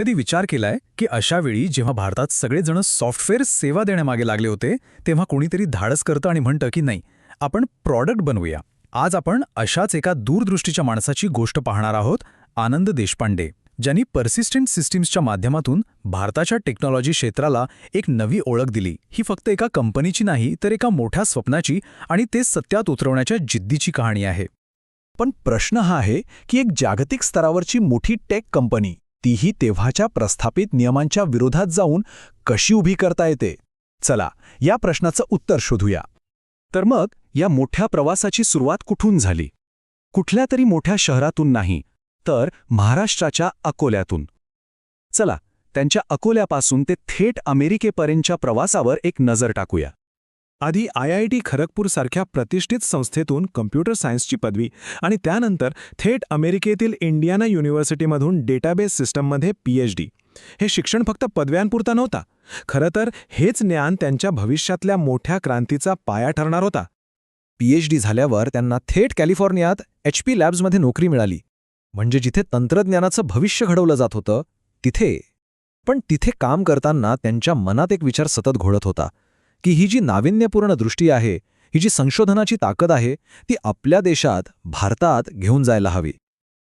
कधी विचार केलाय की अशा वेळी जेव्हा भारतात सगळेजण सॉफ्टवेअर सेवा देण्यामागे लागले होते तेव्हा कोणीतरी धाडस करतं आणि म्हणतं की नाही आपण प्रॉडक्ट बनवूया. आज आपण अशाच एका दूरदृष्टीच्या माणसाची गोष्ट पाहणार आहोत आनंद देशपांडे ज्यांनी पर्सिस्टंट सिस्टीम्सच्या माध्यमातून भारताच्या टेक्नॉलॉजी क्षेत्राला एक नवी ओळख दिली. ही फक्त एका कंपनीची नाही तर एका मोठ्या स्वप्नाची आणि ते सत्यात उतरवण्याच्या जिद्दीची कहाणी आहे. पण प्रश्न हा आहे की एक जागतिक स्तरावरची मोठी टेक कंपनी तीही तेव्हाच्या प्रस्थापित नियमांच्या विरोधात जाऊन कशी उभी करता येते? चला या प्रश्नाचं उत्तर शोधूया. तर मग या मोठ्या प्रवासाची सुरुवात कुठून झाली? कुठल्या तरी मोठ्या शहरातून नाही तर महाराष्ट्राच्या अकोल्यातून. चला त्यांच्या अकोल्यापासून ते थेट अमेरिकेपर्यंतच्या प्रवासावर एक नजर टाकूया. आधी आय आय टी खरगपूरसारख्या प्रतिष्ठित संस्थेतून कम्प्युटर सायन्सची पदवी आणि त्यानंतर थेट अमेरिकेतील इंडियाना युनिव्हर्सिटीमधून डेटाबेस सिस्टममध्ये पीएच डी हे शिक्षण फक्त पदव्यांपुरता नव्हता. खरं तर हेच ज्ञान त्यांच्या भविष्यातल्या मोठ्या क्रांतीचा पाया ठरणार होता. पीएच डी झाल्यावर त्यांना थेट कॅलिफोर्नियात एच पी लॅब्समध्ये नोकरी मिळाली. म्हणजे जिथे तंत्रज्ञानाचं भविष्य घडवलं जात होतं तिथे. पण तिथे काम करताना त्यांच्या मनात एक विचार सतत घोळत होता. की ही जी नाविन्यपूर्ण दृष्टी आहे ही जी संशोधनाची ताकद आहे ती आपल्या देशात भारतात घेऊन जायला हवी.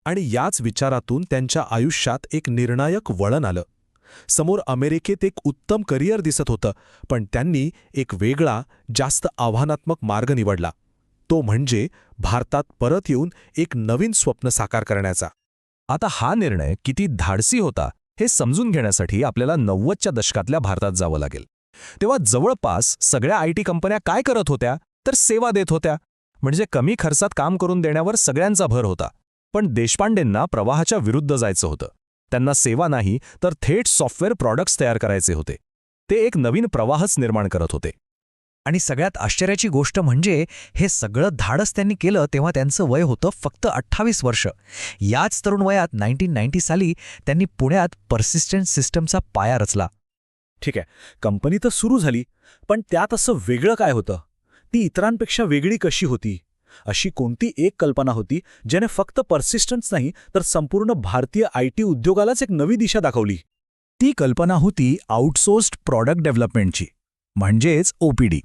आणि याच विचारातून त्यांच्या आयुष्यात एक निर्णायक वळण आलं. समोर अमेरिकेत एक उत्तम करिअर दिसत होतं पण त्यांनी एक वेगळा जास्त आव्हानात्मक मार्ग निवडला. तो म्हणजे भारतात परत येऊन एक नवीन स्वप्न साकार करण्याचा. आता हा निर्णय किती धाडसी होता हे समजून घेण्यासाठी आपल्याला नव्वदच्या दशकातल्या भारतात जावं लागेल. तेव्हा जवळपास सगळ्या आय टी कंपन्या काय करत होत्या तर सेवा देत होत्या. म्हणजे कमी खर्चात काम करून देण्यावर सगळ्यांचा भर होता. पण देशपांडेंना प्रवाहाच्या विरुद्ध जायचं होतं. त्यांना सेवा नाही तर थेट सॉफ्टवेअर प्रॉडक्ट्स तयार करायचे होते. ते एक नवीन प्रवाहच निर्माण करत होते. आणि सगळ्यात आश्चर्याची गोष्ट म्हणजे हे सगळं धाडस त्यांनी केलं तेव्हा त्यांचं वय होतं फक्त अठ्ठावीस वर्ष. याच तरुण वयात नाईन्टीन नाईन्टी साली त्यांनी पुण्यात पर्सिस्टंट सिस्टमचा पाया रचला. ठीक आहे कंपनी तर सुरू झाली पण त्यात असं वेगळं काय होतं? ती इतरांपेक्षा वेगळी कशी होती? अशी कोणती एक कल्पना होती ज्याने फक्त पर्सिस्टन्स नाही तर संपूर्ण भारतीय आय टी उद्योगालाच एक नवी दिशा दाखवली? ती कल्पना होती आउटसोर्स्ड प्रॉडक्ट डेव्हलपमेंटची म्हणजेच ओपीडी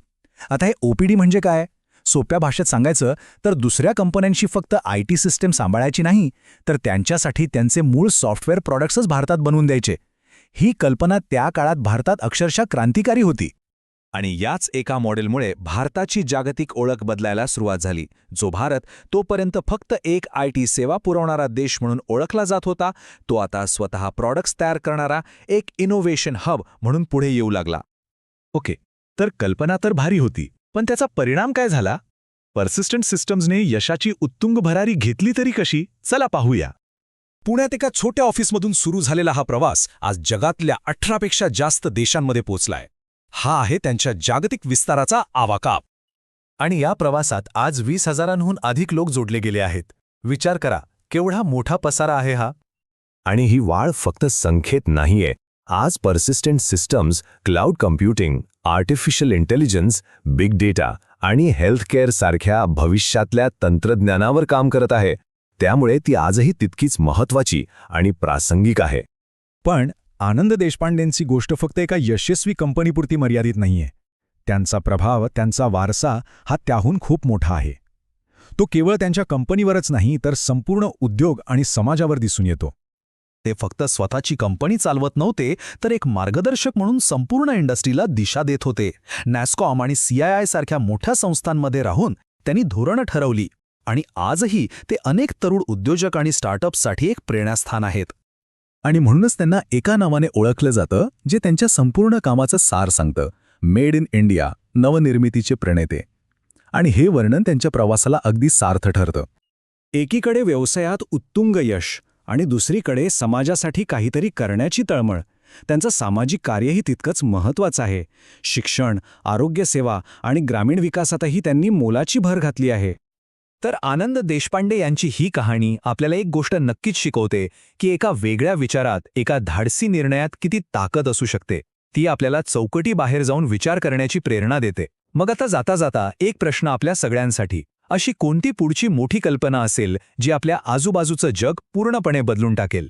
आता हे ओपीडी म्हणजे काय? सोप्या भाषेत सांगायचं तर दुसऱ्या कंपन्यांशी फक्त आय टी सिस्टम सांभाळायची नाही तर त्यांच्यासाठी त्यांचे मूळ सॉफ्टवेअर प्रॉडक्ट्सच भारतात बनवून द्यायचे. ही कल्पना त्या काळात भारतात अक्षरशः क्रांतिकारी होती. आणि याच एका मॉडेलमुळे भारताची जागतिक ओळख बदलायला सुरुवात झाली जो भारत तोपर्यंत फक्त एक आय टी सेवा पुरवणारा देश म्हणून ओळखला जात होता तो आता स्वतः प्रॉडक्ट्स तयार करणारा एक इनोव्हेशन हब म्हणून पुढे येऊ लागला. ओके तर कल्पना तर भारी होती पण त्याचा परिणाम काय झाला? पर्सिस्टंट सिस्टम्सने यशाची उत्तुंग भरारी घेतली तरी कशी? चला पाहूया. पुण्यात एका छोट्या ऑफिसमधून सुरू झालेला हा प्रवास आज जगातल्या अठरापेक्षा जास्त देशांमध्ये पोचलाय. हा आहे त्यांच्या जागतिक विस्ताराचा आवाकाप. आणि या प्रवासात आज वीस हजारांहून अधिक लोक जोडले गेले आहेत. विचार करा केवढा मोठा पसारा आहे हा? आणि ही वाढ फक्त संख्येत नाहीये. आज Persistent Systems cloud computing artificial intelligence big data आणि हेल्थकेअर सारख्या भविष्यातल्या तंत्रज्ञानावर काम करत आहे. त्यामुळे ती आजही तितकीच महत्वाची आणि प्रासंगिक आहे. पण आनंद देशपांडेंची गोष्ट फक्त एका यशस्वी कंपनीपुरती मर्यादित नाहीये. त्यांचा प्रभाव त्यांचा वारसा हा त्याहून खूप मोठा आहे. तो केवळ त्यांच्या कंपनीवरच नाही तर संपूर्ण उद्योग आणि समाजावर दिसून येतो. ते फक्त स्वतःची कंपनी चालवत नव्हते तर एक मार्गदर्शक म्हणून संपूर्ण इंडस्ट्रीला दिशा देत होते. नॅस्कॉम आणि सीआयआय सारख्या मोठ्या संस्थांमध्ये राहून त्यांनी धोरणं ठरवली आणि आजही ते अनेक तरुण उद्योजक आणि स्टार्टअप्ससाठी एक प्रेरणास्थान आहेत. आणि म्हणूनच त्यांना एका नावाने ओळखलं जातं जे त्यांच्या संपूर्ण कामाचं सार सांगतं. मेड इन इंडिया नवनिर्मितीचे प्रणेते. आणि हे वर्णन त्यांच्या प्रवासाला अगदी सार्थ ठरतं. एकीकडे व्यवसायात उत्तुंग यश आणि दुसरीकडे समाजासाठी काहीतरी करण्याची तळमळ. त्यांचं सामाजिक कार्यही तितकंच महत्त्वाचं आहे. शिक्षण आरोग्यसेवा आणि ग्रामीण विकासातही त्यांनी मोलाची भर घातली आहे. तर आनंद देशपांडे यांची ही कहाणी आपल्याला एक गोष्ट नक्कीच शिकवते की एका वेगळ्या विचारात एका धाडसी निर्णयात किती ताकद असू शकते. ती आपल्याला चौकटी बाहेर जाऊन विचार करण्याची प्रेरणा देते. मग आता जाता जाता एक प्रश्न आपल्या सगळ्यांसाठी. अशी कोणती पुढची मोठी कल्पना असेल जी आपल्या आजूबाजूचं जग पूर्णपणे बदलून टाकेल?